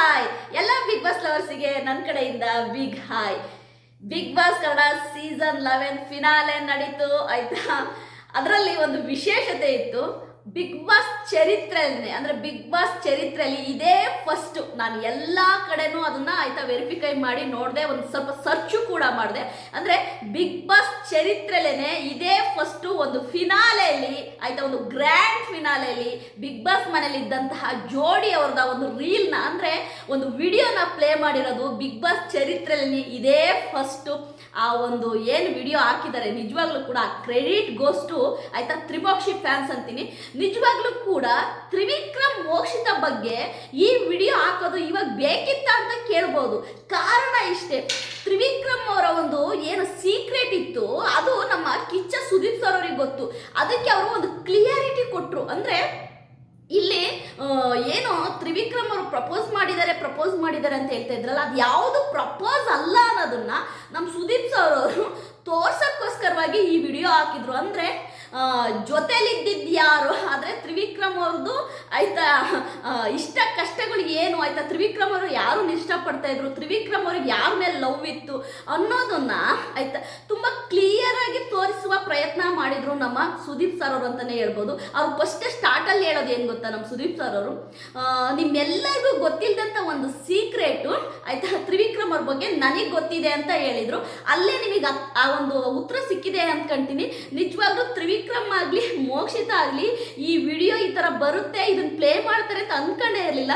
Hi ಎಲ್ಲ big boss ಲವರ್ಸಿಗೆ ನನ್ನ ಕಡೆಯಿಂದ big hi Bigg Boss Kannada season eleven finale ನಡೀತು, ಆಯ್ತಾ? ಅದರಲ್ಲಿ ಒಂದು ವಿಶೇಷತೆ ಇತ್ತು. ಬಿಗ್ ಬಾಸ್ ಚರಿತ್ರೆಯಲ್ಲಿ, ಅಂದ್ರೆ ಬಿಗ್ ಬಾಸ್ ಚರಿತ್ರೆಯಲ್ಲಿ ಇದೇ ಫಸ್ಟ್ ನಾನು ಎಲ್ಲ ಕಡೆನೂ ಅದನ್ನ ಆಯ್ತಾ ವೆರಿಫಿಕೈ ಮಾಡಿ ನೋಡಿದೆ, ಒಂದು ಸ್ವಲ್ಪ ಸರ್ಚು ಕೂಡ ಮಾಡಿದೆ. ಅಂದ್ರೆ ಬಿಗ್ ಬಾಸ್ ಚರಿತ್ರೆಲೇನೆ ಇದೇ ಫಸ್ಟ್ ಒಂದು ಫಿನಾಲೆಯಲ್ಲಿ ಆಯ್ತಾ ಒಂದು ಗ್ರ್ಯಾಂಡ್ ಫಿನಾಲೆಯಲ್ಲಿ ಬಿಗ್ ಬಾಸ್ ಮನೇಲಿ ಇದ್ದಂತಹ ಜೋಡಿ ಅವ್ರದ ಒಂದು ರೀಲ್ನ ಅಂದ್ರೆ ಒಂದು ವಿಡಿಯೋನ ಪ್ಲೇ ಮಾಡಿರೋದು ಬಿಗ್ ಬಾಸ್ ಚರಿತ್ರೆಯಲ್ಲಿ ಇದೇ ಫಸ್ಟ್ ಆ ಒಂದು ಏನು ವಿಡಿಯೋ ಹಾಕಿದ್ದಾರೆ, ನಿಜವಾಗ್ಲೂ ಕೂಡ ಕ್ರೆಡಿಟ್ ಗೋಸ್ಟು ಆಯ್ತಾ ತ್ರಿಮೋಕ್ಷಿ ಫ್ಯಾನ್ಸ್ ಅಂತೀನಿ. ನಿಜವಾಗ್ಲೂ ಕೂಡ ತ್ರಿವಿಕ್ರಮ್ ಮೋಕ್ಷಿತ ಬಗ್ಗೆ ಈ ವಿಡಿಯೋ ಹಾಕೋದು ಇವಾಗ ಬೇಕಿತ್ತ ಅಂತ ಕೇಳ್ಬೋದು. ಕಾರಣ ಇಷ್ಟೇ. ತ್ರಿವಿಕ್ರಮ್ ಅವರ ಒಂದು ಏನು ಸೀಕ್ರೆಟ್ ಇತ್ತು, ಅದು ನಮ್ಮ ಕಿಚ್ಚ ಸುದೀಪ್ ಸರ್ ಅವ್ರಿಗೆ ಗೊತ್ತು. ಅದಕ್ಕೆ ಅವರು ಒಂದು ಕ್ಲಿಯರಿಟಿ ಕೊಟ್ಟರು ಅಂದ್ರೆ ಇಲ್ಲಿ ಏನು ತ್ರಿವಿಕ್ರಮ್ ಅವರು ಪ್ರಪೋಸ್ ಮಾಡಿದ್ದಾರೆ ಪ್ರಪೋಸ್ ಮಾಡಿದ್ದಾರೆ ಅಂತ ಹೇಳ್ತಾ ಇದ್ರಲ್ಲ, ಅದು ಯಾವುದು ಪ್ರಪೋಸ್ ಅಲ್ಲ ಅನ್ನೋದನ್ನ ನಮ್ಮ ಸುದೀಪ್ ಸರ್ ಅವರು ತೋರ್ಸಕ್ಕೋಸ್ಕರವಾಗಿ ಈ ವಿಡಿಯೋ ಹಾಕಿದ್ರು. ಅಂದ್ರೆ ಜೊತೆಲಿದ್ದಿದ್ದು ಯಾರು? ಆದರೆ ತ್ರಿವಿಕ್ರಮ್ ಅವ್ರದ್ದು ಆಯ್ತಾ ಇಷ್ಟ ಕಷ್ಟಗಳು ಏನು? ಆಯ್ತಾ, ತ್ರಿವಿಕ್ರಮ್ ಅವರು ಯಾರು ಇಷ್ಟಪಡ್ತಾ ಇದ್ರು? ತ್ರಿವಿಕ್ರಮ್ ಅವ್ರಿಗೆ ಯಾರ ಮೇಲೆ ಲವ್ ಇತ್ತು? ಅನ್ನೋದನ್ನ, ಆಯ್ತಾ, ತುಂಬ ಕ್ಲಿಯರ್ ಆಗಿ ತೋರಿಸುವ ಪ್ರಯತ್ನ ಮಾಡಿದ್ರು ನಮ್ಮ ಸುದೀಪ್ ಸರ್ ಅವರು ಅಂತಾನೆ ಹೇಳ್ಬೋದು. ಅವ್ರು ಫಸ್ಟ್ ಸ್ಟಾರ್ಟಲ್ಲಿ ಹೇಳೋದು ಏನು ಗೊತ್ತಾ ನಮ್ಮ ಸುದೀಪ್ ಸರ್ ಅವರು? ನಿಮ್ಮೆಲ್ಲರಿಗೂ ಗೊತ್ತಿಲ್ಲದಂಥ ಒಂದು ಸೀಕ್ರೆಟು ಆಯ್ತಾ, ತ್ರಿವಿಕ್ರಮ್ ಅವ್ರ ಬಗ್ಗೆ ನನಗೆ ಗೊತ್ತಿದೆ ಅಂತ ಹೇಳಿದ್ರು. ಅಲ್ಲೇ ನಿಮಗೆ ಆ- ಒಂದು ಉತ್ತರ ಸಿಕ್ಕಿದೆ ಅಂದ್ಕೊಂತೀನಿ ನಿಜವಾಗ್ಲೂ ತ್ರಿವಿಕ್ರಮ್ ಆಗಲಿ, ಮೋಕ್ಷಿತ ಆಗಲಿ, ಈ ವಿಡಿಯೋ ಈ ಥರ ಬರುತ್ತೆ ಇದನ್ನ ಪ್ಲೇ ಮಾಡ್ತಾರೆ ಅಂತ ಅನ್ಕೊಂಡೇ ಇರಲಿಲ್ಲ.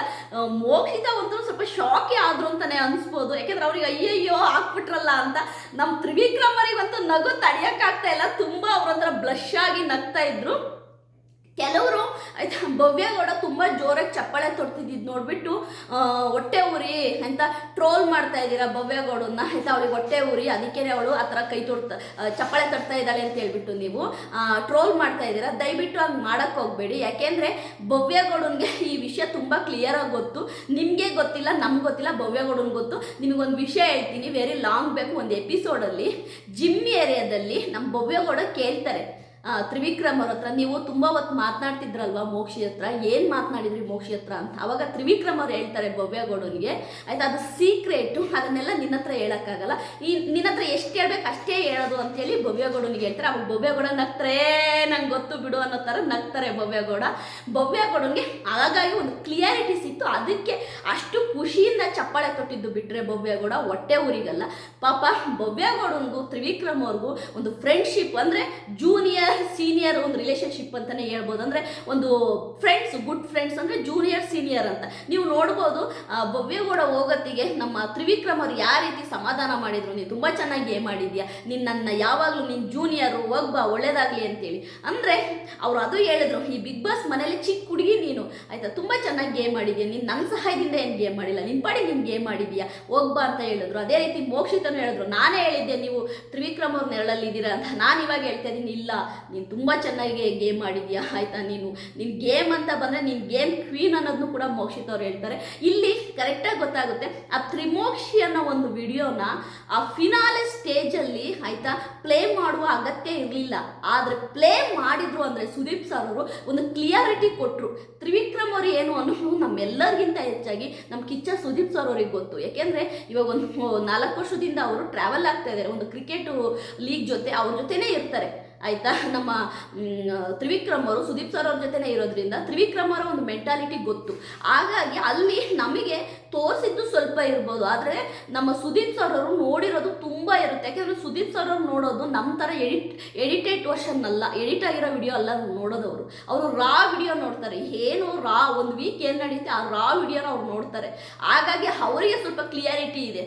ಮೋಕ್ಷಿತ ಒಂದು ಸ್ವಲ್ಪ ಶಾಕಿ ಆದ್ರು ಅಂತಾನೆ ಅನ್ಸ್ಬೋದು. ಯಾಕೆಂದ್ರೆ ಅವ್ರಿಗೆ ಅಯ್ಯಯ್ಯೋ ಹಾಕ್ಬಿಟ್ರಲ್ಲ ಅಂತ. ನಮ್ಮ ತ್ರಿವಿಕ್ರಮ್ ಅವರಿಗಂತೂ ನಗು ತಡೆಯೋಕ್ಕಾಗ್ತಾ ಇಲ್ಲ. ತುಂಬ ಅವ್ರ ಬ್ಲಶ್ ಆಗಿ ನಗ್ತಾ ಇದ್ರು. ಕೆಲವರು ಆಯ್ತಾ? ಭವ್ಯಗೌಡ ತುಂಬ ಜೋರಾಗಿ ಚಪ್ಪಾಳೆ ತೊಡ್ತಿದ್ದು ನೋಡ್ಬಿಟ್ಟು ಹೊಟ್ಟೆ ಉರಿ ಅಂತ ಟ್ರೋಲ್ ಮಾಡ್ತಾ ಇದ್ದೀರಾ ಭವ್ಯಗೌಡನ್ನ ಆಯ್ತಾ? ಅವಳಿಗೆ ಹೊಟ್ಟೆ ಉರಿ, ಅದಕ್ಕೇನೆ ಅವಳು ಆ ಥರ ಕೈ ತೊಡ್ತಾ ಚಪ್ಪಾಳೆ ತಡ್ತಾ ಇದ್ದಾಳೆ ಅಂತ ಹೇಳ್ಬಿಟ್ಟು ನೀವು ಟ್ರೋಲ್ ಮಾಡ್ತಾ ಇದ್ದೀರಾ. ದಯವಿಟ್ಟು ಹಂಗೆ ಮಾಡಕ್ಕೆ ಹೋಗಬೇಡಿ. ಯಾಕೆಂದರೆ ಭವ್ಯಗೌಡನ್ಗೆ ಈ ವಿಷಯ ತುಂಬ ಕ್ಲಿಯರಾಗಿ ಗೊತ್ತು. ನಿಮಗೆ ಗೊತ್ತಿಲ್ಲ, ನಮ್ಗೆ ಗೊತ್ತಿಲ್ಲ ಭವ್ಯಗೌಡನ್ಗೆ ಗೊತ್ತು. ನಿಮಗೊಂದು ವಿಷಯ ಹೇಳ್ತೀನಿ. ವೆರಿ ಲಾಂಗ್ ಬೇಕು, ಒಂದು ಎಪಿಸೋಡಲ್ಲಿ ಜಿಮ್ ಏರಿಯಾದಲ್ಲಿ ನಮ್ಮ ಭವ್ಯಗೌಡ ಕೇಳ್ತಾರೆ. ತ್ರಿವಿಕ್ರಮ್ ಅವ್ರ ಹತ್ರ ನೀವು ತುಂಬ ಹೊತ್ತು ಮಾತನಾಡ್ತಿದ್ರಲ್ವಾ ಮೋಕ್ಷಿ ಹತ್ರ? ಏನು ಮಾತನಾಡಿದ್ರಿ ಮೋಕ್ಷಿ ಹತ್ರ ಅಂತ? ಅವಾಗ ತ್ರಿವಿಕ್ರಮ್ ಅವ್ರು ಹೇಳ್ತಾರೆ ಭವ್ಯಗೌಡನಿಗೆ ಆಯ್ತಾ, ಅದು ಸೀಕ್ರೆಟು ಅದನ್ನೆಲ್ಲ ನಿನ್ನ ಹತ್ರ ಹೇಳೋಕ್ಕಾಗಲ್ಲ. ಈ ನಿನ್ನ ಹತ್ರ ಎಷ್ಟು ಹೇಳ್ಬೇಕು ಅಷ್ಟೇ ಹೇಳೋದು ಅಂತೇಳಿ ಭವ್ಯಗೌಡನಿಗೆ ಹೇಳ್ತಾರೆ. ಅವಾಗ ಭವ್ಯಗೌಡ ನಗ್ತಾರೆ. ನಂಗೆ ಗೊತ್ತು ಬಿಡು ಅನ್ನೋ ಥರ ನಗ್ತಾರೆ ಭವ್ಯಗೌಡ ಭವ್ಯಗೌಡನಿಗೆ ಹಾಗಾಗಿ ಒಂದು ಕ್ಲಿಯಾರಿಟಿ ಸಿಕ್ತು. ಅದಕ್ಕೆ ಅಷ್ಟು ಖುಷಿಯಿಂದ ಚಪ್ಪಾಳೆ ತೊಟ್ಟಿದ್ದು ಬಿಟ್ಟರೆ ಭವ್ಯಗೌಡ ಹೊಟ್ಟೆ ಊರಿಗಲ್ಲ. ಪಾಪ ಭವ್ಯಗೌಡನಿಗೂ ತ್ರಿವಿಕ್ರಮ್ ಅವ್ರಿಗೂ ಒಂದು ಫ್ರೆಂಡ್ಶಿಪ್ ಅಂದರೆ ಜೂನಿಯರ್ ಸೀನಿಯರ್ ಒಂದು ರಿಲೇಷನ್ಶಿಪ್ ಅಂತಲೇ ಹೇಳ್ಬೋದು. ಅಂದರೆ ಒಂದು ಫ್ರೆಂಡ್ಸ್ ಗುಡ್ ಫ್ರೆಂಡ್ಸ್ ಅಂದರೆ ಜೂನಿಯರ್ ಸೀನಿಯರ್ ಅಂತ. ನೀವು ನೋಡ್ಬೋದು ಭವ್ಯಗೌಡ ಹೋಗತ್ತಿಗೆ ನಮ್ಮ ತ್ರಿವಿಕ್ರಮ್ ಅವರು ಯಾವ ರೀತಿ ಸಮಾಧಾನ ಮಾಡಿದ್ರು. ನೀನು ತುಂಬ ಚೆನ್ನಾಗಿ ಮಾಡಿದ್ಯಾ? ನೀನು ನನ್ನ ಯಾವಾಗಲೂ ನಿನ್ನ ಜೂನಿಯರು ಹೋಗ್ಬಾ ಒಳ್ಳೇದಾಗಲಿ ಅಂತೇಳಿ. ಅಂದರೆ ಅವರು ಅದು ಹೇಳಿದ್ರು, ಈ ಬಿಗ್ ಬಾಸ್ ಮನೇಲಿ ಚಿಕ್ಕ ಹುಡುಗಿ ನೀನು. ಆಯಿತಾ? ತುಂಬ ಚೆನ್ನಾಗಿ ಗೇಮ್ ಮಾಡಿದ್ಯಾ? ನೀನು ನನ್ನ ಸಹಾಯದಿಂದ ಏನು ಗೇಮ್ ಮಾಡಿಲ್ಲ? ನಿನ್ನ ಪಾಡಿ ನೀನು ಗೇಮ್ ಮಾಡಿದ್ಯಾ? ಹೋಗ್ಬಾ ಅಂತ ಹೇಳಿದ್ರು. ಅದೇ ರೀತಿ ಮೋಕ್ಷಿತನು ಹೇಳಿದ್ರು, ನಾನೇ ಹೇಳಿದ್ದೆ, ನೀವು ತ್ರಿವಿಕ್ರಮ್ ಅವ್ರ ನೆರಳಲ್ಲಿದ್ದೀರಾ ಅಂತ. ನಾನು ಇವಾಗ ಹೇಳ್ತಾ ಇದ್ದೀನಿ, ಇಲ್ಲ. ನೀನು ತುಂಬ ಚೆನ್ನಾಗಿ ಗೇಮ್ ಆಡಿದ್ಯಾ? ಆಯ್ತಾ ನೀನು? ನಿನ್ನ ಗೇಮ್ ಅಂತ ಬಂದರೆ ನೀನು ಗೇಮ್ ಕ್ವೀನ್ ಅನ್ನೋದನ್ನು ಕೂಡ ಮೋಕ್ಷಿತ್ ಅವ್ರು ಹೇಳ್ತಾರೆ. ಇಲ್ಲಿ ಕರೆಕ್ಟಾಗಿ ಗೊತ್ತಾಗುತ್ತೆ, ಆ ತ್ರಿಮೋಕ್ಷಿ ಅನ್ನೋ ಒಂದು ವಿಡಿಯೋನ ಆ ಫಿನಾಲೆ ಸ್ಟೇಜಲ್ಲಿ ಆಯ್ತಾ ಪ್ಲೇ ಮಾಡುವ ಅಗತ್ಯ ಇರಲಿಲ್ಲ. ಆದರೆ ಪ್ಲೇ ಮಾಡಿದ್ರು ಅಂದರೆ ಸುದೀಪ್ ಸರ್ ಅವರು ಒಂದು ಕ್ಲಿಯಾರಿಟಿ ಕೊಟ್ಟರು ತ್ರಿವಿಕ್ರಮ್ ಅವರು ಏನು ಅನ್ನೋದು ನಮ್ಮೆಲ್ಲರಿಗಿಂತ ಹೆಚ್ಚಾಗಿ ನಮ್ಮ ಕಿಚ್ಚ ಸುದೀಪ್ ಸರ್ ಅವ್ರಿಗೆ ಗೊತ್ತು. ಯಾಕೆಂದರೆ ಇವಾಗ ಒಂದು ನಾಲ್ಕು ವರ್ಷದಿಂದ ಅವರು ಟ್ರಾವೆಲ್ ಆಗ್ತಾ ಇದ್ದಾರೆ ಒಂದು ಕ್ರಿಕೆಟ್ ಲೀಗ್ ಜೊತೆ, ಅವ್ರ ಜೊತೆನೇ ಇರ್ತಾರೆ. ಆಯ್ತಾ? ನಮ್ಮ ತ್ರಿವಿಕ್ರಮ್ ಅವರು, ಸುದೀಪ್ ಸರ್ ಅವ್ರ ಜೊತೆನೇ ಇರೋದ್ರಿಂದ ತ್ರಿವಿಕ್ರಮ್ ಅವರ ಒಂದು ಮೆಂಟಾಲಿಟಿ ಗೊತ್ತು. ಹಾಗಾಗಿ ಅಲ್ಲಿ ನಮಗೆ ತೋರಿಸಿದ್ದು ಸ್ವಲ್ಪ ಇರ್ಬೋದು. ಆದರೆ ನಮ್ಮ ಸುದೀಪ್ ಸರ್ ಅವರು ನೋಡಿರೋದು ತುಂಬ ಇರುತ್ತೆ. ಯಾಕೆಂದರೆ ಸುದೀಪ್ ಸರ್ ಅವ್ರು ನೋಡೋದು ನಮ್ಮ ಥರ ಎಡಿಟ್, ಎಡಿಟೆಡ್ ವರ್ಷನ್ ಅಲ್ಲ. ಎಡಿಟ್ ಆಗಿರೋ ವಿಡಿಯೋ ಅಲ್ಲ ನೋಡೋದು ಅವರು ಅವರು ರಾ ವಿಡಿಯೋ ನೋಡ್ತಾರೆ. ಏನು ರಾ ಒಂದು ವೀಕ್ ಏನು ನಡೀತೆ ಆ ರಾ ವಿಡಿಯೋನ ಅವ್ರು ನೋಡ್ತಾರೆ. ಹಾಗಾಗಿ ಅವರಿಗೆ ಸ್ವಲ್ಪ ಕ್ಲಿಯಾರಿಟಿ ಇದೆ.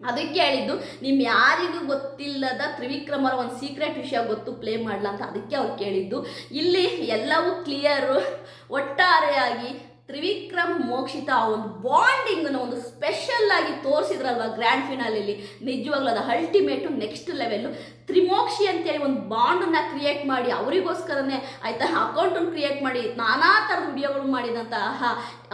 ಅದಕ್ಕೆ ಹೇಳಿದ್ದು ನಿಮ್ಮ ಯಾರಿಗೂ ಗೊತ್ತಿಲ್ಲದ ತ್ರಿವಿಕ್ರಮರ ಒಂದು ಸೀಕ್ರೆಟ್ ವಿಷಯ ಗೊತ್ತು ಪ್ಲೇ ಮಾಡಲ ಅಂತ ಅದಕ್ಕೆ ಅವ್ರು ಕೇಳಿದ್ದು. ಇಲ್ಲಿ ಎಲ್ಲವೂ ಕ್ಲಿಯರು ಒಟ್ಟಾರೆಯಾಗಿ ತ್ರಿವಿಕ್ರಮ್ ಮೋಕ್ಷಿತ ಆ ಒಂದು ಬಾಂಡಿಂಗನ್ನು ಒಂದು ಸ್ಪೆಷಲ್ ಆಗಿ ತೋರಿಸಿದ್ರಲ್ವ ಗ್ರ್ಯಾಂಡ್ ಫಿನಾಲಿಲಿ ನಿಜವಾಗ್ಲೂ ಅದು ಅಲ್ಟಿಮೇಟು ನೆಕ್ಸ್ಟ್ ಲೆವೆಲ್ಲು ತ್ರಿಮೋಕ್ಷಿ ಅಂತೇಳಿ ಒಂದು ಬಾಂಡನ್ನ ಕ್ರಿಯೇಟ್ ಮಾಡಿ, ಅವರಿಗೋಸ್ಕರನೇ ಆಯ್ತಾ ಅಕೌಂಟನ್ನು ಕ್ರಿಯೇಟ್ ಮಾಡಿ, ನಾನಾ ಥರದ ವಿಡಿಯೋಗಳು ಮಾಡಿದಂತಹ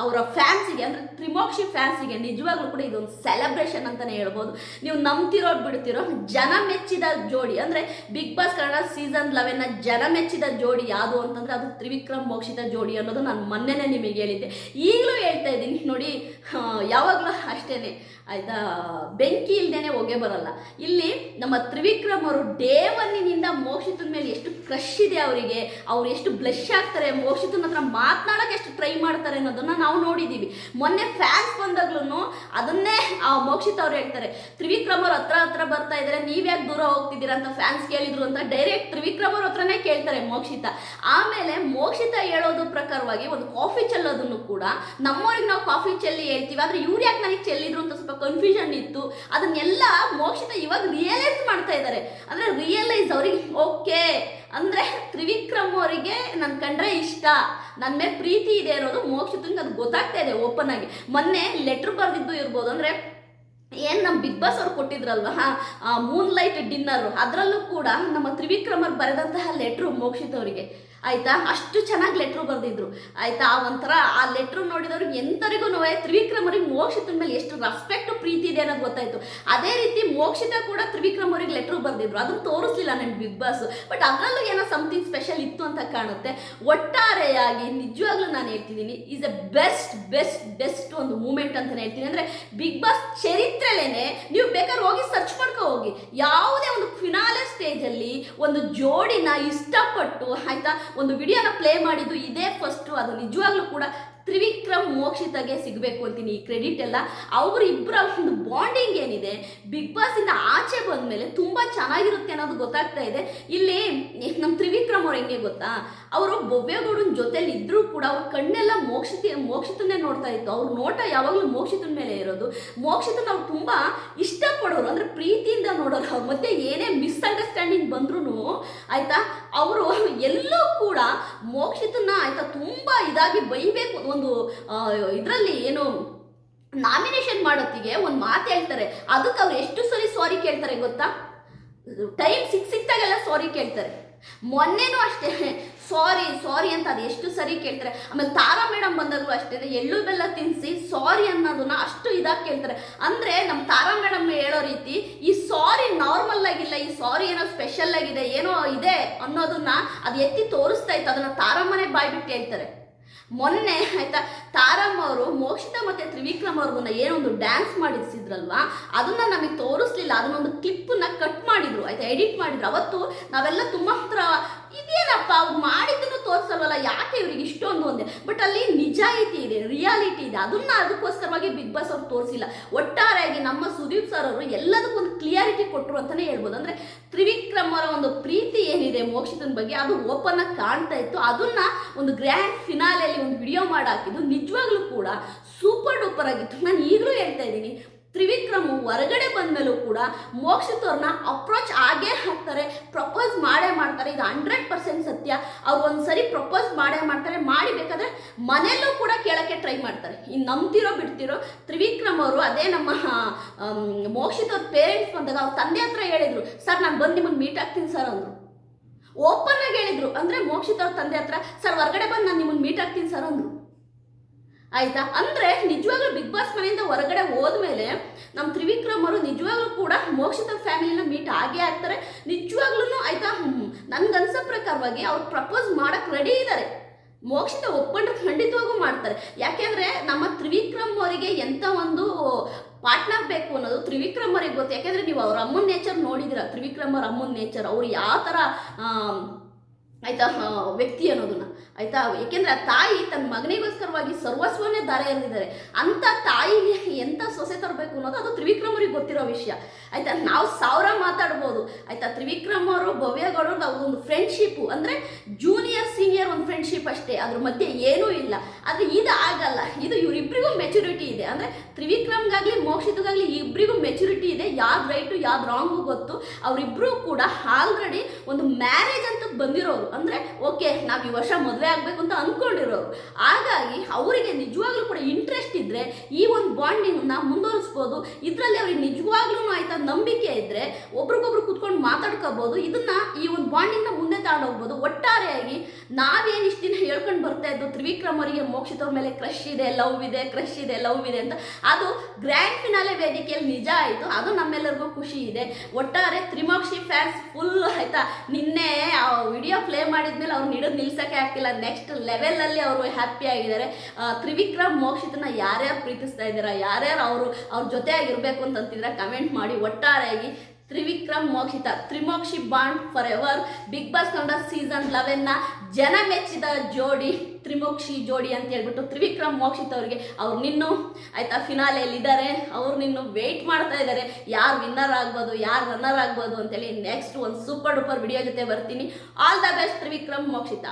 ಅವರ ಫ್ಯಾನ್ಸಿಗೆ ಅಂದರೆ ತ್ರಿಮೋಕ್ಷಿ ಫ್ಯಾನ್ಸಿಗೆ ನಿಜವಾಗ್ಲೂ ಕೂಡ ಇದೊಂದು ಸೆಲೆಬ್ರೇಷನ್ ಅಂತಲೇ ಹೇಳ್ಬೋದು. ನೀವು ನಂಬ್ತಿರೋ ಬಿಡ್ತಿರೋ ಜನ ಮೆಚ್ಚಿದ ಜೋಡಿ, ಅಂದರೆ ಬಿಗ್ ಬಾಸ್ ಕನ್ನಡ ಸೀಸನ್ ಲೆವೆನ್ನ ಜನ ಮೆಚ್ಚಿದ ಜೋಡಿ ಯಾವುದು ಅಂತಂದರೆ ಅದು ತ್ರಿವಿಕ್ರಮ್ ಮೋಕ್ಷಿತ ಜೋಡಿ ಅನ್ನೋದು ನಾನು ಮೊನ್ನೆನೇ ನಿಮಗೆ ಹೇಳಿದ್ದೆ. ಈಗಲೂ ಹೇಳ್ತಾ ಇದ್ದೀನಿ, ನೋಡಿ ಯಾವಾಗಲೂ ಅಷ್ಟೇ ಆಯಿತಾ? ಬೆಂಕಿ ಇಲ್ದೇನೆ ಹೋಗೇ ಬರಲ್ಲ. ಇಲ್ಲಿ ನಮ್ಮ ತ್ರಿವಿಕ್ರಮರು ಅವರು ಡೇ ಒನ್ನಿನಿಂದ ಮೋಕ್ಷಿತನ ಮೇಲೆ ಎಷ್ಟು ಕ್ರಶ್ ಇದೆ ಅವರಿಗೆ, ಅವ್ರು ಎಷ್ಟು ಬ್ಲಶ್ ಆಗ್ತಾರೆ, ಮೋಕ್ಷಿತನ ಹತ್ರ ಮಾತನಾಡೋಕೆ ಟ್ರೈ ಮಾಡ್ತಾರೆ ಅನ್ನೋದನ್ನ ನಾವು ನೋಡಿದ್ದೀವಿ ಮೊನ್ನೆ ಫ್ಯಾನ್ಸ್ ಬಂದಾಗ್ಲೂ ಅದನ್ನೇ ಮೋಕ್ಷಿತ್ ಅವ್ರು ಹೇಳ್ತಾರೆ, ತ್ರಿವಿಕ್ರಮ್ ಅವ್ರ ಹತ್ರ ಹತ್ರ ಬರ್ತಾ ಇದ್ದಾರೆ ನೀವ್ಯಾಕೆ ದೂರ ಹೋಗ್ತಿದ್ದೀರಾ ಅಂತ ಫ್ಯಾನ್ಸ್ ಕೇಳಿದ್ರು ಅಂತ ಡೈರೆಕ್ಟ್ ತ್ರಿವಿಕ್ರಮ್ ಅವ್ರ ಹತ್ರನೇ ಕೇಳ್ತಾರೆ ಮೋಕ್ಷಿತ. ಆಮೇಲೆ ಮೋಕ್ಷಿತ ಹೇಳೋದು ಪ್ರಕಾರವಾಗಿ ಒಂದು ಕಾಫಿ ಚೆಲ್ಲೋದನ್ನು ಕೂಡ ನಮ್ಮವ್ರಿಗೆ ನಾವು ಕಾಫಿ ಚೆಲ್ಲಿ ಹೇಳ್ತೀವಿ. ಆದ್ರೆ ಇವ್ರು ಯಾಕೆ ನನಗೆ ಚೆಲ್ಲಿದ್ರು ಅಂತ ಸ್ವಲ್ಪ ಕನ್ಫ್ಯೂಷನ್ ಇತ್ತು. ಅದನ್ನೆಲ್ಲ ಮೋಕ್ಷಿತ ಇವಾಗ ರಿಯಲೈಸ್ ಮಾಡ್ತಾ ಇದ್ದಾರೆ ಅಂದ್ರೆ ರಿಯಲೈಸ್ ಅವ್ರಿಗೆ, ಓಕೆ ಅಂದ್ರೆ ತ್ರಿವಿಕ್ರಮ್ ಅವರಿಗೆ ನನ್ ಕಂಡ್ರೆ ಇಷ್ಟ. ನನ್ನ ಮೇಲೆ ಪ್ರೀತಿ ಇದೆ ಅನ್ನೋದು ಮೋಕ್ಷಿತಂಗೆ ಅದು ಗೊತ್ತಾಗ್ತಾ ಇದೆ ಓಪನ್ ಆಗಿ. ಮೊನ್ನೆ ಲೆಟರ್ ಬರೆದಿದ್ದು ಇರ್ಬೋದು, ಅಂದ್ರೆ ಏನು ನಮ್ಮ ಬಿಗ್ ಬಾಸ್ ಅವ್ರು ಕೊಟ್ಟಿದ್ರಲ್ವ? ಮೂನ್ ಲೈಟ್ ಡಿನ್ನರ್ ಅದರಲ್ಲೂ ಕೂಡ ನಮ್ಮ ತ್ರಿವಿಕ್ರಮರ್ ಬರೆದಂತಹ ಲೆಟ್ರು ಮೋಕ್ಷಿತ್ ಅವರಿಗೆ ಆಯ್ತಾ? ಅಷ್ಟು ಚೆನ್ನಾಗಿ ಲೆಟ್ರು ಬರೆದಿದ್ರು. ಆಯ್ತಾ? ಆ ಒಂಥರ ಆ ಲೆಟ್ರು ನೋಡಿದವ್ರಿಗೆ ಎಂತರಿಗೂ ನೋವೆ ತ್ರಿವಿಕ್ರಮರಿಗೆ ಮೋಕ್ಷಿತನ ಮೇಲೆ ಎಷ್ಟು ರೆಸ್ಪೆಕ್ಟ್ ಪ್ರೀತಿ ಇದೆ ಅನ್ನೋದು ಗೊತ್ತಾಯ್ತು. ಅದೇ ರೀತಿ ಮೋಕ್ಷಿತ ಕೂಡ ತ್ರಿವಿಕ್ರಮ್ ಅವರಿಗೆ ಲೆಟ್ರು ಬರೆದಿದ್ರು. ಅದನ್ನು ತೋರಿಸ್ಲಿಲ್ಲ ನನ್ನ ಬಿಗ್ ಬಾಸ್. ಬಟ್ ಅದರಲ್ಲೂ ಏನೋ ಸಮಥಿಂಗ್ ಸ್ಪೆಷಲ್ ಇತ್ತು ಅಂತ ಕಾಣುತ್ತೆ. ಒಟ್ಟಾರೆಯಾಗಿ ನಿಜವಾಗ್ಲೂ ನಾನು ಹೇಳ್ತಿದ್ದೀನಿ is a best best best ಒಂದು ಮೂಮೆಂಟ್ ಅಂತಲೇ ಹೇಳ್ತೀನಿ. ಅಂದರೆ ಬಿಗ್ ಬಾಸ್ ಚರಿತ್ರೆಲೇನೆ ನೀವು ಬೇಕಾದ್ರೆ ಹೋಗಿ ಸರ್ಚ್ ಮಾಡ್ಕೊ ಹೋಗಿ. ಯಾವುದೇ ಒಂದು ಫಿನಾಲೆ ಸ್ಟೇಜಲ್ಲಿ ಒಂದು ಜೋಡಿನ ಇಷ್ಟಪಟ್ಟು, ಆಯ್ತಾ? ಒಂದು ವಿಡಿಯೋನ ಪ್ಲೇ ಮಾಡಿದ್ದು ಇದೇ ಫಸ್ಟು ಅದು ನಿಜವಾಗ್ಲೂ ಕೂಡ ತ್ರಿವಿಕ್ರಮ್ ಮೋಕ್ಷಿತಗೆ ಸಿಗಬೇಕು ಅಂತೀನಿ ಈ ಕ್ರೆಡಿಟ್ ಎಲ್ಲ. ಅವರಿಬ್ಬರ ಒಂದು ಬಾಂಡಿಂಗ್ ಏನಿದೆ ಬಿಗ್ ಬಾಸಿಂದ ಆಚೆ ಬಂದ ಮೇಲೆ ತುಂಬ ಚೆನ್ನಾಗಿರುತ್ತೆ ಅನ್ನೋದು ಗೊತ್ತಾಗ್ತಾ ಇದೆ. ಇಲ್ಲಿ ನಮ್ಮ ತ್ರಿವಿಕ್ರಮ್ ಅವ್ರು ಹೆಂಗೆ ಗೊತ್ತಾ? ಅವರು ಬೊವ್ವೇಗೌಡನ ಜೊತೆಲಿ ಇದ್ದರೂ ಕೂಡ ಅವ್ರ ಕಣ್ಣೆಲ್ಲ ಮೋಕ್ಷಿತ, ಮೋಕ್ಷಿತನ್ನೇ ನೋಡ್ತಾ ಇತ್ತು. ಅವ್ರ ನೋಟ ಯಾವಾಗಲೂ ಮೋಕ್ಷಿತನ ಮೇಲೆ ಇರೋದು. ಮೋಕ್ಷಿತನ ಅವ್ರು ತುಂಬ ಇಷ್ಟಪಡೋರು, ಅಂದರೆ ಪ್ರೀತಿಯಿಂದ ನೋಡೋರು. ಅವ್ರ ಮಧ್ಯೆ ಏನೇ ಮಿಸ್ಅಂಡರ್ಸ್ಟ್ಯಾಂಡಿಂಗ್ ಬಂದ್ರೂ ಆಯ್ತಾ? ಅವರು ಎಲ್ಲೂ ಕೂಡ ಮೋಕ್ಷಿತನ ಆಯ್ತಾ ತುಂಬ ಇದಾಗಿ ಬೈಬೇಕು. ಒಂದು ಇದರಲ್ಲಿ ಏನು ನಾಮಿನೇಷನ್ ಮಾಡೋತ್ತಿಗೆ ಒಂದು ಮಾತು ಹೇಳ್ತಾರೆ. ಅದಕ್ಕೆ ಅವ್ರು ಎಷ್ಟು ಸರಿ ಸಾರಿ ಕೇಳ್ತಾರೆ ಗೊತ್ತಾ? ಟೈಮ್ ಸಿಕ್ ಸಿಕ್ತಾಗೆಲ್ಲ ಸಾರಿ ಕೇಳ್ತಾರೆ. ಮೊನ್ನೆನೂ ಅಷ್ಟೇ. ಸಾರಿ ಸಾರಿ ಅಂತ ಅದು ಎಷ್ಟು ಸರಿ ಕೇಳ್ತಾರೆ. ಆಮೇಲೆ ತಾರಾ ಮೇಡಮ್ ಬಂದಾಗಲೂ ಅಷ್ಟೇ, ಎಳ್ಳು ಬೆಲ್ಲ ತಿನ್ನಿಸಿ ಸಾರಿ ಅನ್ನೋದನ್ನ ಅಷ್ಟು ಇದಾಗಿ ಕೇಳ್ತಾರೆ. ಅಂದರೆ ನಮ್ಮ ತಾರಾ ಮೇಡಮ್ ಹೇಳೋ ರೀತಿ, ಈ ಸಾರಿ ನಾರ್ಮಲ್ ಆಗಿಲ್ಲ, ಈ ಸಾರಿ ಏನೋ ಸ್ಪೆಷಲ್ ಆಗಿದೆ, ಏನೋ ಇದೆ ಅನ್ನೋದನ್ನ ಅದು ಎತ್ತಿ ತೋರಿಸ್ತಾ ಇತ್ತು, ಅದನ್ನ ತಾರಮ್ಮನೆ ಬಾಯ್ಬಿಟ್ಟು ಹೇಳ್ತಾರೆ. ಮೊನ್ನೆ ಆಯ್ತಾ, ತಾರಮ್ಮ ಅವರು, ಮೋಕ್ಷಿತ ಮತ್ತೆ ತ್ರಿವಿಕ್ರಮ್ ಅವ್ರನ್ನ ಏನೊಂದು ಡ್ಯಾನ್ಸ್ ಮಾಡಿಸಿದ್ರಲ್ವಾ? ಅದನ್ನ ನಮಗೆ ತೋರಿಸ್ಲಿಲ್ಲ. ಅದನ್ನೊಂದು ಕ್ಲಿಪ್ಪನ್ನ ಕಟ್ ಮಾಡಿದ್ರು. ಆಯ್ತಾ ಎಡಿಟ್ ಮಾಡಿದ್ರು. ಅವತ್ತು ನಾವೆಲ್ಲ ತುಂಬಾ ಹತ್ರ ಇದೇನಪ್ಪ, ಅವ್ರು ಮಾಡಿದ್ದನ್ನು ತೋರಿಸಲ್ವಲ್ಲ? ಯಾಕೆ ಇವ್ರಿಗೆ ಇಷ್ಟೊಂದು ಒಂದೇ ಬಟ್ ಅಲ್ಲಿ ನಿಜಾಯಿತಿ ಇದೆ ರಿಯಾಲಿಟಿ ಇದೆ. ಅದನ್ನ ಅದಕ್ಕೋಸ್ಕರವಾಗಿ ಬಿಗ್ ಬಾಸ್ ಅವ್ರು ತೋರಿಸಿಲ್ಲ. ಒಟ್ಟಾರೆಯಾಗಿ ನಮ್ಮ ಸುದೀಪ್ ಸರ್ ಅವರು ಎಲ್ಲದಕ್ಕೂ ಒಂದು ಕ್ಲಿಯಾರಿಟಿ ಕೊಟ್ಟರು ಅಂತಲೇ ಹೇಳ್ಬೋದು. ಅಂದರೆ ತ್ರಿವಿಕ್ರಮರ ಒಂದು ಪ್ರೀತಿ ಏನಿದೆ ಮೋಕ್ಷಿತನ ಬಗ್ಗೆ, ಅದು ಓಪನ್ ಆಗಿ ಕಾಣ್ತಾ ಇತ್ತು. ಅದನ್ನ ಒಂದು ಗ್ರ್ಯಾಂಡ್ ಫಿನಾಲೆಯಲ್ಲಿ ಒಂದು ವಿಡಿಯೋ ಮಾಡಿ ಹಾಕಿದ್ದು. ನಿಜವಾಗ್ಲೂ ಕೂಡ ಸೂಪರ್ ಡೂಪರ್ ಆಗಿತ್ತು. ನಾನು ಈಗಲೂ ಹೇಳ್ತಾ ಇದ್ದೀನಿ ತ್ರಿವಿಕ್ರಮ್ ಹೊರಗಡೆ ಬಂದಮೇಲೂ ಕೂಡ ಮೋಕ್ಷಿತವ್ರನ್ನ ಅಪ್ರೋಚ್ ಆಗೇ ಹಾಕ್ತಾರೆ ಪ್ರಪೋಸ್ ಮಾಡೇ ಮಾಡ್ತಾರೆ. ಇದು ಹಂಡ್ರೆಡ್ ಪರ್ಸೆಂಟ್ ಸತ್ಯ. ಅವ್ರು ಒಂದ್ಸರಿ ಪ್ರಪೋಸ್ ಮಾಡೇ ಮಾಡ್ತಾರೆ ಮಾಡಿ ಬೇಕಾದ್ರೆ ಮನೆಯಲ್ಲೂ ಕೂಡ ಕೇಳೋಕ್ಕೆ ಟ್ರೈ ಮಾಡ್ತಾರೆ. ಇನ್ನು ನಂಬ್ತಿರೋ ಬಿಡ್ತಿರೋ ತ್ರಿವಿಕ್ರಮ್ ಅವರು ಅದೇ ನಮ್ಮ ಮೋಕ್ಷಿತವ್ರ ಪೇರೆಂಟ್ಸ್ ಬಂದಾಗ ಅವ್ರ ತಂದೆ ಹತ್ರ ಹೇಳಿದ್ರು, ಸರ್, ನಾನು ಬಂದು ನಿಮಗೆ ಮೀಟ್ ಆಗ್ತೀನಿ ಸರ್ ಅಂದರು. ಓಪನ್ ಆಗಿ ಹೇಳಿದ್ರು. ಅಂದರೆ ಮೋಕ್ಷಿತವ್ರ ತಂದೆ ಹತ್ರ, ಸರ್, ಹೊರಗಡೆ ಬಂದು ನಾನು ನಿಮಗೆ ಮೀಟ್ ಆಗ್ತೀನಿ ಸರ್ ಅಂದ್ರು. ಆಯ್ತಾ? ಅಂದ್ರೆ ನಿಜವಾಗ್ಲೂ ಬಿಗ್ ಬಾಸ್ ಮನೆಯಿಂದ ಹೊರಗಡೆ ಹೋದ್ಮೇಲೆ ನಮ್ಮ ತ್ರಿವಿಕ್ರಮ್ ಅವರು ನಿಜವಾಗ್ಲೂ ಕೂಡ ಮೋಕ್ಷಿತ ಫ್ಯಾಮಿಲಿನ ಮೀಟ್ ಆಗೇ ಆಗ್ತಾರೆ. ನಿಜವಾಗ್ಲೂ ಆಯ್ತಾ? ನನ್ಗನ್ಸೋ ಪ್ರಕಾರವಾಗಿ ಅವ್ರು ಪ್ರಪೋಸ್ ಮಾಡಕ್ ರೆಡಿ ಇದ್ದಾರೆ ಮೋಕ್ಷಿತ ಒಪ್ಕೊಂಡ್ರೆ ಖಂಡಿತವಾಗೂ ಮಾಡ್ತಾರೆ. ಯಾಕೆಂದ್ರೆ ನಮ್ಮ ತ್ರಿವಿಕ್ರಮ್ ಅವರಿಗೆ ಎಂತ ಒಂದು ಪಾರ್ಟ್ನರ್ ಬೇಕು ಅನ್ನೋದು ತ್ರಿವಿಕ್ರಮ್ ಅವರಿಗೆ ಗೊತ್ತು. ಯಾಕೆಂದ್ರೆ ನೀವು ಅವ್ರ ಅಮ್ಮನ ನೇಚರ್ ನೋಡಿದಿರ. ತ್ರಿವಿಕ್ರಮ್ ಅವ್ರ ಅಮ್ಮನ ನೇಚರ್ ಅವ್ರು ಯಾವ ಥರ ಆಯ್ತಾ? ವ್ಯಕ್ತಿ ಅನ್ನೋದನ್ನ. ಆಯ್ತಾ? ಏಕೆಂದರೆ ಆ ತಾಯಿ ತನ್ನ ಮಗನಿಗೋಸ್ಕರವಾಗಿ ಸರ್ವಸ್ವನೇ ದಾರೆ ಎರೆದಿದ್ದಾರೆ. ಅಂತ ತಾಯಿಗೆ ಎಂತ ಸೊಸೆ ತರಬೇಕು ಅನ್ನೋದು ಅದು ತ್ರಿವಿಕ್ರಮರಿಗೆ ಗೊತ್ತಿರೋ ವಿಷಯ. ಆಯ್ತಾ? ನಾವು ಸಾವಿರ ಮಾತಾಡ್ಬೋದು. ಆಯ್ತಾ? ತ್ರಿವಿಕ್ರಮ್ ಅವರು ಭವ್ಯಗೌಡರು ಒಂದು ಫ್ರೆಂಡ್ಶಿಪ್ಪು ಅಂದ್ರೆ ಜೂನಿಯರ್ ಸೀನಿಯರ್ ಒಂದು ಫ್ರೆಂಡ್ಶಿಪ್ ಅಷ್ಟೇ. ಅದ್ರ ಮಧ್ಯೆ ಏನೂ ಇಲ್ಲ. ಆದರೆ ಇದು ಆಗಲ್ಲ. ಇದು ಇವರಿಬ್ಬರಿಗೂ ಮೆಚುರಿಟಿ ಇದೆ. ಅಂದ್ರೆ ತ್ರಿವಿಕ್ರಮ್ಗಾಗಲಿ, ಮೋಕ್ಷಿತಗಾಗ್ಲಿ ಇಬ್ಬರಿಗೂ ಮೆಚುರಿಟಿ ಇದೆ. ಯಾವ್ದು ರೈಟು ಯಾವ್ದು ರಾಂಗು ಗೊತ್ತು. ಅವರಿಬ್ಬರೂ ಕೂಡ ಆಲ್ರೆಡಿ ಒಂದು ಮ್ಯಾರೇಜ್ ಅಂತ ಬಂದಿರೋರು. ಅಂದ್ರೆ, ಓಕೆ, ನಾವು ಈ ವರ್ಷ ಮದುವೆ ಆಗಬೇಕು ಅಂತ ಅಂದ್ಕೊಂಡಿರೋರು ಹಾಗಾಗಿ, ಅವರಿಗೆ ನಿಜವಾಗ್ಲೂ ಕೂಡ ಇಂಟ್ರೆಸ್ಟ್ ಇದ್ದರೆ ಈ ಒಂದು ಬಾಂಡಿಂಗ್ನ ಮುಂದುವರಿಸ್ಬೋದು. ಇದರಲ್ಲಿ ಅವ್ರಿಗೆ ನಿಜವಾಗ್ಲೂ ಆಯ್ತಾ ನಂಬಿಕೆ ಇದ್ರೆ ಒಬ್ರಿಗೊಬ್ರು ಕುತ್ಕೊಂಡು ಮಾತಾಡ್ಕೋಬೋದು. ಇದನ್ನ ಈ ಒಂದು ಬಾಂಡಿಂಗ್ನ ಮುಂದೆ ತಗೊಂಡೋಗ್ಬೋದು. ಒಟ್ಟಾರೆಯಾಗಿ ನಾವೇನು ಇಷ್ಟು ದಿನ ಹೇಳ್ಕೊಂಡು ಬರ್ತಾ ಇದ್ದು ತ್ರಿವಿಕ್ರಮ್ ಅವರಿಗೆ ಮೋಕ್ಷಿತವ್ರ ಮೇಲೆ ಕ್ರಶ್ ಇದೆ ಲವ್ ಇದೆ ಕ್ರಶ್ ಇದೆ ಲವ್ ಇದೆ ಅಂತ ಅದು ಗ್ರ್ಯಾಂಡ್ ಫಿನಾಲೆ ವೇದಿಕೆಯಲ್ಲಿ ನಿಜ ಆಯಿತು. ಅದು ನಮ್ಮೆಲ್ಲರಿಗೂ ಖುಷಿ ಇದೆ. ಒಟ್ಟಾರೆ ತ್ರಿಮೋಕ್ಷಿ ಫ್ಯಾನ್ಸ್ ಫುಲ್ ಆಯ್ತಾ. ನಿನ್ನೆ ಆ ವಿಡಿಯೋ ಪ್ಲೇ ಮಾಡಿದ್ಮೇಲೆ ಅವ್ರು ಹಿಡಿದು ನಿಲ್ಸಕ್ಕೆ ಆಗ್ತಿಲ್ಲ. ನೆಕ್ಸ್ಟ್ ಲೆವೆಲಲ್ಲಿ ಅವರು ಹ್ಯಾಪಿ ಆಗಿದ್ದಾರೆ. ತ್ರಿವಿಕ್ರಮ್ ಮೋಕ್ಷಿತನ ಯಾರ್ಯಾರು ಪ್ರೀತಿಸ್ತಾ ಇದ್ದೀರಾ? ಯಾರ್ಯಾರು ಅವರು ಅವ್ರ ಜೊತೆಯಾಗಿರಬೇಕು ಅಂತಂತಿದ್ರೆ ಕಮೆಂಟ್ ಮಾಡಿ ಒಟ್ಟಾರೆಯಾಗಿ Trivikram Mokshitha, Trimokshi bond forever Bigg Boss Kannada season ಲೆವೆನ್ನ ಜನ ಮೆಚ್ಚಿದ ಜೋಡಿ, ತ್ರಿಮೋಕ್ಷಿ ಜೋಡಿ ಅಂತ ಹೇಳ್ಬಿಟ್ಟು ತ್ರಿವಿಕ್ರಮ್ ಮೋಕ್ಷಿತ್ ಅವ್ರಿಗೆ ಅವ್ರು ನಿನ್ನು, ಆಯ್ತಾ ಫಿನಾಲೆಯಲ್ಲಿ ಇದ್ದಾರೆ, ಅವ್ರು ನಿನ್ನು ವೆಯ್ಟ್ ಮಾಡ್ತಾ ಇದ್ದಾರೆ, ಯಾರು ವಿನ್ನರ್ ಆಗ್ಬೋದು, ಯಾರು ರನ್ನರ್ ಆಗ್ಬೋದು ಅಂತೇಳಿ ನೆಕ್ಸ್ಟ್ ಒಂದು ಸೂಪರ್ ಡೂಪರ್ ವಿಡಿಯೋ ಜೊತೆ ಬರ್ತೀನಿ. All the best Trivikram Mokshita.